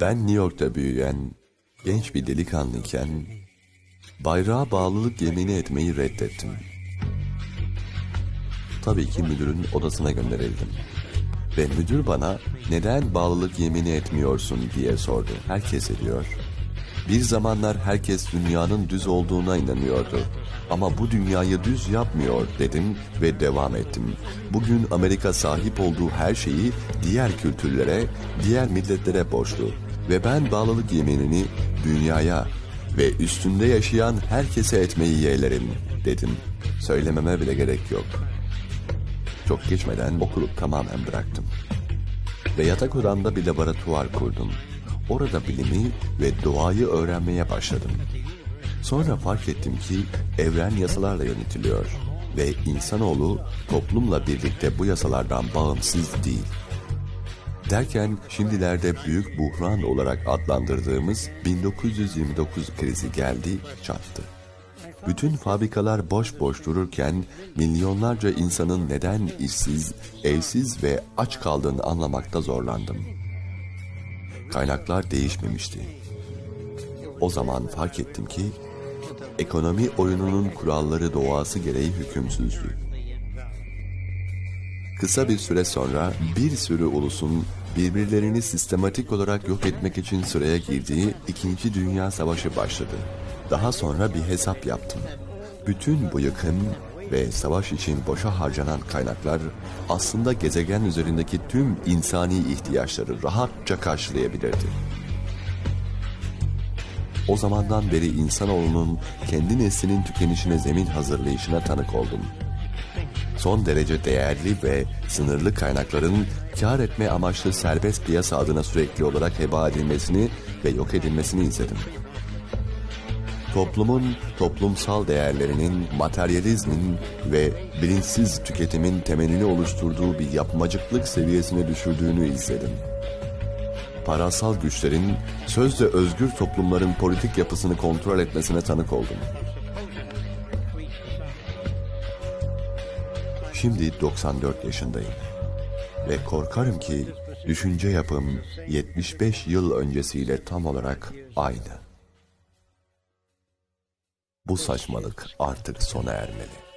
Ben New York'ta büyüyen genç bir delikanlıyken bayrağa bağlılık yemini etmeyi reddettim. Tabii ki müdürün odasına gönderildim. Ve müdür bana neden bağlılık yemini etmiyorsun diye sordu. Herkes ediyor. Bir zamanlar herkes dünyanın düz olduğuna inanıyordu. Ama bu dünyayı düz yapmıyor dedim ve devam ettim. Bugün Amerika sahip olduğu her şeyi diğer kültürlere, diğer milletlere borçlu. Ve ben bağlılık yeminini dünyaya ve üstünde yaşayan herkese etmeyi yeğlerim dedim. Söylememe bile gerek yok. Çok geçmeden okulu tamamen bıraktım. Ve yatak odamda bir laboratuvar kurdum. Orada bilimi ve doğayı öğrenmeye başladım. Sonra fark ettim ki evren yasalarla yönetiliyor ve insanoğlu toplumla birlikte bu yasalardan bağımsız değil. Derken şimdilerde büyük buhran olarak adlandırdığımız 1929 krizi geldi, çattı. Bütün fabrikalar boş boş dururken milyonlarca insanın neden işsiz, evsiz ve aç kaldığını anlamakta zorlandım. Kaynaklar değişmemişti. O zaman fark ettim ki ekonomi oyununun kuralları doğası gereği hükümsüzdü. Kısa bir süre sonra bir sürü ulusun birbirlerini sistematik olarak yok etmek için sıraya girdiği İkinci Dünya Savaşı başladı. Daha sonra bir hesap yaptım. Bütün bu yıkım ve savaş için boşa harcanan kaynaklar aslında gezegen üzerindeki tüm insani ihtiyaçları rahatça karşılayabilirdi. O zamandan beri insanoğlunun kendi neslinin tükenişine zemin hazırlayışına tanık oldum. Son derece değerli ve sınırlı kaynakların kar etme amaçlı serbest piyasa adına sürekli olarak heba edilmesini ve yok edilmesini izledim. Toplumun toplumsal değerlerinin, materyalizmin ve bilinçsiz tüketimin temelini oluşturduğu bir yapmacıklık seviyesine düşürdüğünü izledim parasal güçlerin sözde özgür toplumların politik yapısını kontrol etmesine tanık oldum. Şimdi 94 yaşındayım ve korkarım ki düşünce yapım 75 yıl öncesiyle tam olarak aynı. Bu saçmalık artık sona ermeli.